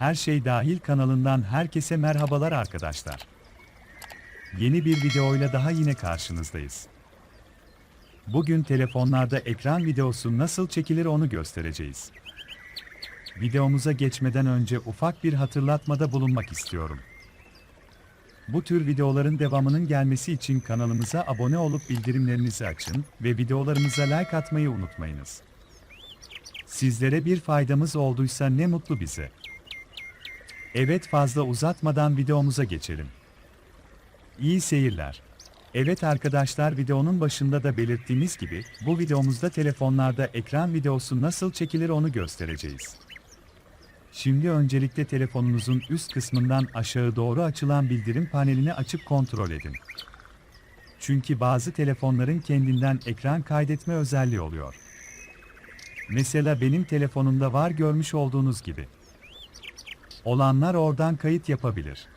Her Şey Dahil kanalından herkese merhabalar arkadaşlar. Yeni bir videoyla daha yine karşınızdayız. Bugün telefonlarda ekran videosu nasıl çekilir onu göstereceğiz. Videomuza geçmeden önce ufak bir hatırlatmada bulunmak istiyorum. Bu tür videoların devamının gelmesi için kanalımıza abone olup bildirimlerinizi açın ve videolarımıza like atmayı unutmayınız. Sizlere bir faydamız olduysa ne mutlu bize. Evet fazla uzatmadan videomuza geçelim. İyi seyirler. Evet arkadaşlar videonun başında da belirttiğimiz gibi bu videomuzda telefonlarda ekran videosu nasıl çekilir onu göstereceğiz. Şimdi öncelikle telefonunuzun üst kısmından aşağı doğru açılan bildirim panelini açıp kontrol edin. Çünkü bazı telefonların kendinden ekran kaydetme özelliği oluyor. Mesela benim telefonumda var görmüş olduğunuz gibi. Olanlar oradan kayıt yapabilir.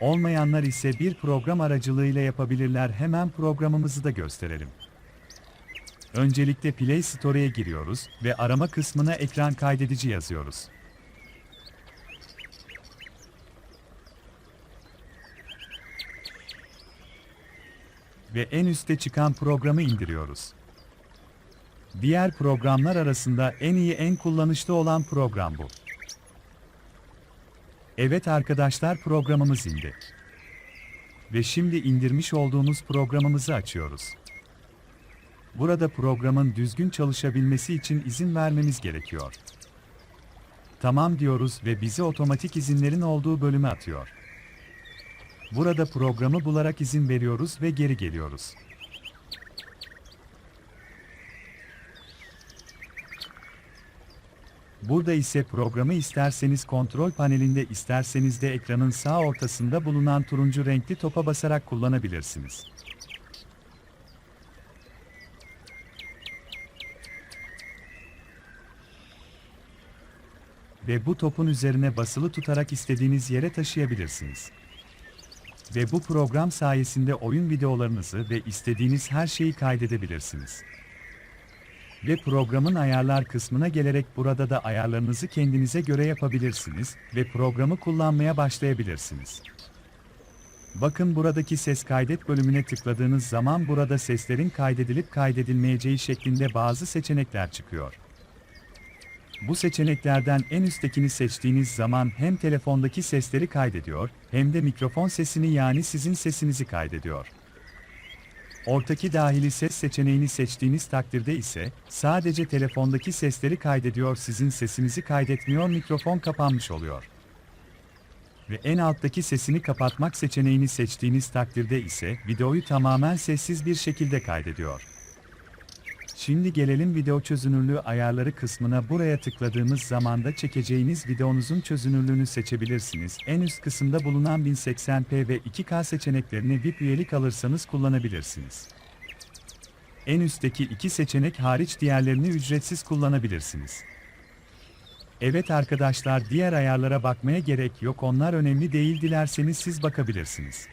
Olmayanlar ise bir program aracılığıyla yapabilirler. Hemen programımızı da gösterelim. Öncelikle Play Store'ya giriyoruz ve arama kısmına ekran kaydedici yazıyoruz. Ve en üstte çıkan programı indiriyoruz. Diğer programlar arasında en iyi en kullanışlı olan program bu. Evet arkadaşlar programımız indi. Ve şimdi indirmiş olduğumuz programımızı açıyoruz. Burada programın düzgün çalışabilmesi için izin vermemiz gerekiyor. Tamam diyoruz ve bizi otomatik izinlerin olduğu bölüme atıyor. Burada programı bularak izin veriyoruz ve geri geliyoruz. Burada ise programı isterseniz kontrol panelinde isterseniz de ekranın sağ ortasında bulunan turuncu renkli topa basarak kullanabilirsiniz. Ve bu topun üzerine basılı tutarak istediğiniz yere taşıyabilirsiniz. Ve bu program sayesinde oyun videolarınızı ve istediğiniz her şeyi kaydedebilirsiniz. Ve programın ayarlar kısmına gelerek burada da ayarlarınızı kendinize göre yapabilirsiniz ve programı kullanmaya başlayabilirsiniz. Bakın buradaki ses kaydet bölümüne tıkladığınız zaman burada seslerin kaydedilip kaydedilmeyeceği şeklinde bazı seçenekler çıkıyor. Bu seçeneklerden en üsttekini seçtiğiniz zaman hem telefondaki sesleri kaydediyor, hem de mikrofon sesini yani sizin sesinizi kaydediyor. Ortaki dahili ses seçeneğini seçtiğiniz takdirde ise sadece telefondaki sesleri kaydediyor, sizin sesinizi kaydetmiyor, mikrofon kapanmış oluyor. Ve en alttaki sesini kapatmak seçeneğini seçtiğiniz takdirde ise videoyu tamamen sessiz bir şekilde kaydediyor. Şimdi gelelim video çözünürlüğü ayarları kısmına buraya tıkladığımız zaman da çekeceğiniz videonuzun çözünürlüğünü seçebilirsiniz. En üst kısımda bulunan 1080p ve 2K seçeneklerini VIP üyelik alırsanız kullanabilirsiniz. En üstteki iki seçenek hariç diğerlerini ücretsiz kullanabilirsiniz. Evet arkadaşlar diğer ayarlara bakmaya gerek yok onlar önemli değil dilerseniz siz bakabilirsiniz.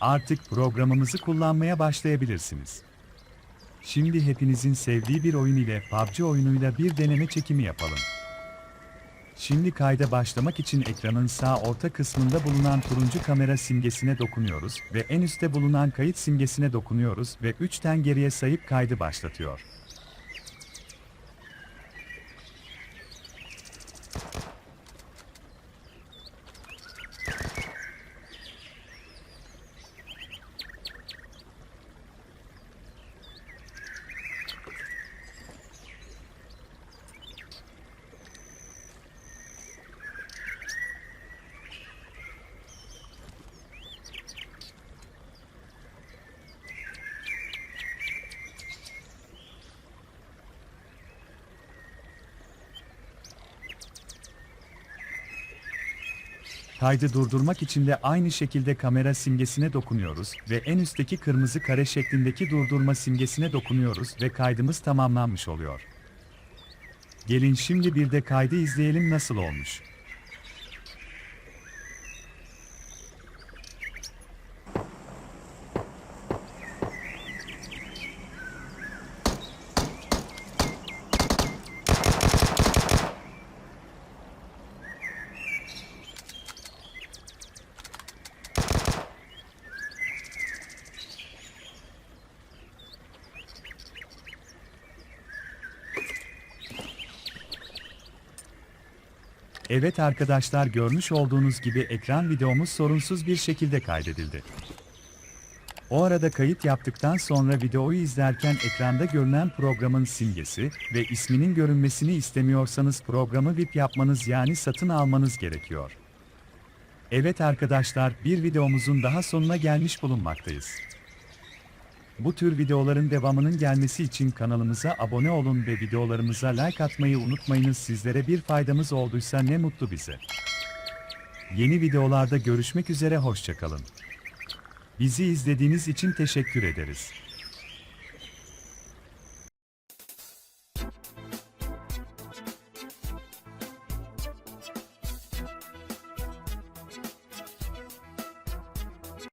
Artık programımızı kullanmaya başlayabilirsiniz. Şimdi hepinizin sevdiği bir oyun ile PUBG oyunuyla bir deneme çekimi yapalım. Şimdi kayda başlamak için ekranın sağ orta kısmında bulunan turuncu kamera simgesine dokunuyoruz ve en üstte bulunan kayıt simgesine dokunuyoruz ve 3'ten geriye sayıp kaydı başlatıyor. Kaydı durdurmak için de aynı şekilde kamera simgesine dokunuyoruz ve en üstteki kırmızı kare şeklindeki durdurma simgesine dokunuyoruz ve kaydımız tamamlanmış oluyor. Gelin şimdi bir de kaydı izleyelim nasıl olmuş. Evet arkadaşlar görmüş olduğunuz gibi ekran videomuz sorunsuz bir şekilde kaydedildi. O arada kayıt yaptıktan sonra videoyu izlerken ekranda görünen programın simgesi ve isminin görünmesini istemiyorsanız programı VIP yapmanız yani satın almanız gerekiyor. Evet arkadaşlar bir videomuzun daha sonuna gelmiş bulunmaktayız. Bu tür videoların devamının gelmesi için kanalımıza abone olun ve videolarımıza like atmayı unutmayınız. Sizlere bir faydamız olduysa ne mutlu bize. Yeni videolarda görüşmek üzere hoşçakalın. Bizi izlediğiniz için teşekkür ederiz.